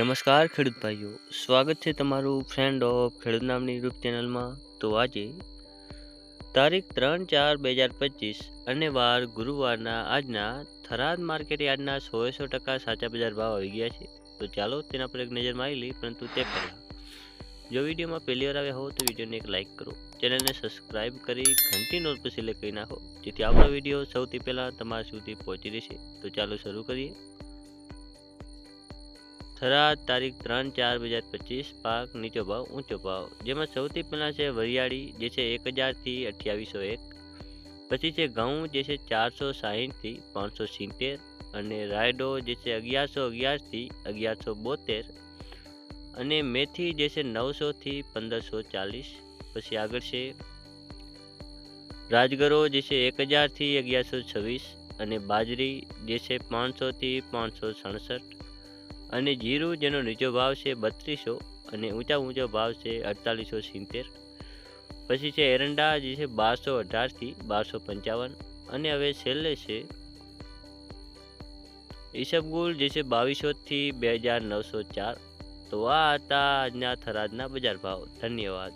નમસ્કાર ખેડૂત ભાઈઓ, સ્વાગત છે તમારું ફ્રેન્ડ ઓફ ખેડૂત નામની યુટ્યુબ ચેનલમાં તો આજે તારીખ ત્રણ ચાર બે હજાર પચીસ અને વાર ગુરુવારના આજના થરાદ માર્કેટ યાર્ડના સોએસો ટકા સાચા બજાર ભાવ આવી ગયા છે. તો ચાલો તેના પર એક નજર મારી લઈ પરંતુ તે પહેલાં જો વિડીયોમાં પહેલી વાર આવ્યા હો તો વિડીયોને એક લાઇક કરો. ચેનલને સબસ્ક્રાઇબ કરી ઘંટી નોટ પર સિલેક્ટ કરી નાખો, જેથી આપણો વીડિયો સૌથી પહેલાં તમારા સુધી પહોંચી રહેશે. તો ચાલો શરૂ કરીએ. થરાદ, તારીખ ત્રણ ચાર બે હજાર પચીસ, પાક નીચો ભાવ, ઊંચો ભાવ. જેમાં સૌથી પહેલાં છે વરિયાળી, જે છે એક હજારથી અઠ્યાવીસો એક. પછી છે ઘઉં, જે છે ચારસો સાહીઠથી પાંચસો સિત્તેર. અને રાયડો, જે છે અગિયારસો અગિયારથી અગિયારસો બોતેર. અને મેથી, જે છે નવસોથી પંદરસો ચાલીસ. પછી આગળ છે રાજગરો, જે છે એક હજારથી અગિયારસો છવ્વીસ. અને બાજરી, જે છે પાંચસોથી પાંચસો સડસઠ. અને જીરું જેનો નીચો ભાવ છે બત્રીસો અને ઊંચા ઊંચો ભાવ છે અડતાલીસો સિત્તેર. પછી છે એરંડા, જે છે બારસો અઢારથી બારસો પંચાવન. અને હવે છેલ્લે છે ઈસબગુલ, જે છે બાવીસોથી બે હજાર નવસો ચાર. તો આ હતા આજના થરાદના બજાર ભાવ. ધન્યવાદ.